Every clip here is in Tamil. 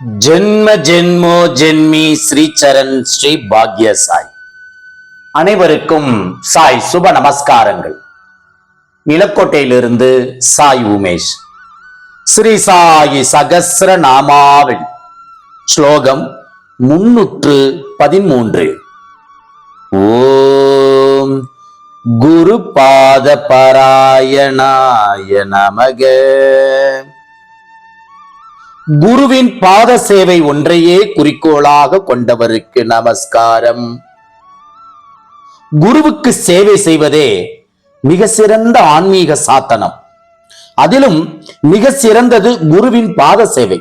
ஜென்ம ஜென்மோ ஜென்மி ஸ்ரீ சரண் ஸ்ரீ பாக்ய சாய். அனைவருக்கும் சாய் சுப நமஸ்காரங்கள். நிலக்கோட்டையிலிருந்து சாய் உமேஷ். ஸ்ரீ சாயி சகசிர நாமாவளி ஸ்லோகம் முன்னூற்று பதிமூன்று. ஓம் குரு பாத பராயணாய நமக. குருவின் பாத சேவை ஒன்றையே குறிக்கோளாக கொண்டவருக்கு நமஸ்காரம். குருவுக்கு சேவை செய்வதே மிக சிறந்த ஆன்மீக சாத்தனம். அதிலும் மிக சிறந்தது குருவின் பாத சேவை.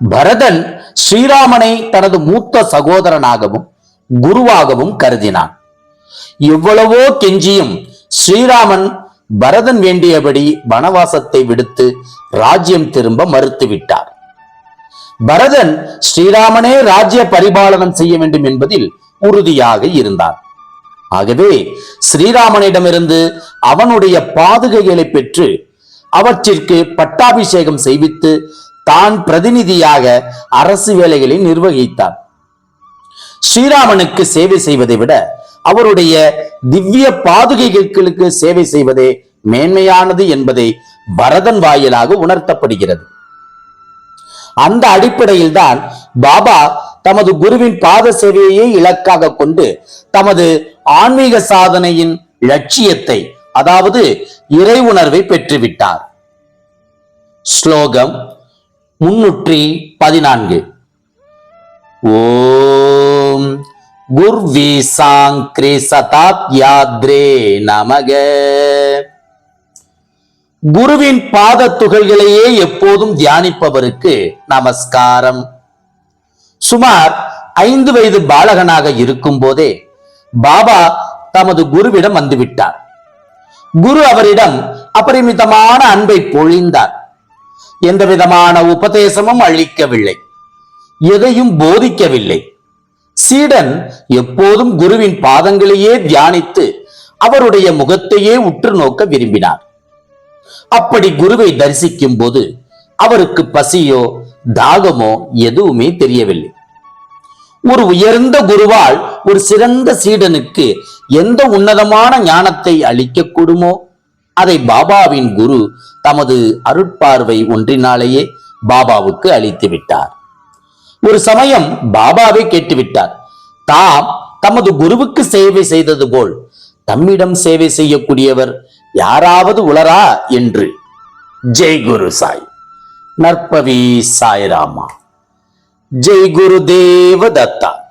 பரதன் ஸ்ரீராமனை தனது மூத்த சகோதரனாகவும் குருவாகவும் கருதினான். எவ்வளவோ கெஞ்சியும் ஸ்ரீராமன் பரதன் வேண்டியபடி வனவாசத்தை விடுத்து ராஜ்யம் திரும்ப மறுத்துவிட்டார். பரதன் ஸ்ரீராமனே ராஜ்ய பரிபாலனம் செய்ய வேண்டும் என்பதில் உறுதியாக இருந்தான். ஆகவே ஸ்ரீராமனிடமிருந்து அவனுடைய பாதுகைகளை பெற்று அவற்றிற்கு பட்டாபிஷேகம் செய்வித்து தான் பிரதிநிதியாக அரசு வேலைகளை நிர்வகித்தான். ஸ்ரீராமனுக்கு சேவை செய்வதை விட அவருடைய திவ்ய பாதுகைகளுக்கு சேவை செய்வதே மேன்மையானது என்பதை பரதன் வாயிலாக உணர்த்தப்படுகிறது. அந்த அடிப்படையில் தான் பாபா தமது குருவின் பாத சேவையை இலக்காக கொண்டு தமது ஆன்மீக சாதனையின் லட்சியத்தை அதாவது இறை உணர்வை பெற்றுவிட்டார். ஸ்லோகம் முன்னூற்றி பதினான்கு. ஓம் குர்வி சாங்கிரி சதாத்யாத்ரே நமக. குருவின் பாத துகள்களையே எப்போதும் தியானிப்பவருக்கு நமஸ்காரம். சுமார் ஐந்து வயது பாலகனாக இருக்கும் போதே பாபா தமது குருவிடம் வந்துவிட்டார். குரு அவரிடம் அபரிமிதமான அன்பை பொழிந்தார். எந்த விதமான உபதேசமும் அளிக்கவில்லை. எதையும் போதிக்கவில்லை. சீடன் எப்போதும் குருவின் பாதங்களையே தியானித்து அவருடைய முகத்தையே உற்று நோக்க விரும்பினார். அப்படி குருவை தரிசிக்கும் போது அவருக்கு பசியோ தாகமோ எதுவுமே தெரியவில்லை. ஒரு உயர்ந்த குருவால் ஒரு சிறந்த சீடனுக்கு எந்த உன்னதமான ஞானத்தை அளிக்கக்கூடுமோ அதை பாபாவின் குரு தமது அருட்பார்வை ஒன்றினாலேயே பாபாவுக்கு அளித்து விட்டார். ஒரு சமயம் பாபாவை கேட்டுவிட்டார். தாம் தமது குருவுக்கு சேவை செய்தது போல் தம்மிடம் சேவை செய்யக்கூடியவர் யாராவது உளரா என்று. ஜெய் குரு சாய். நற்பவி சாய்ராமா. ஜெய் குரு தேவ தத்தா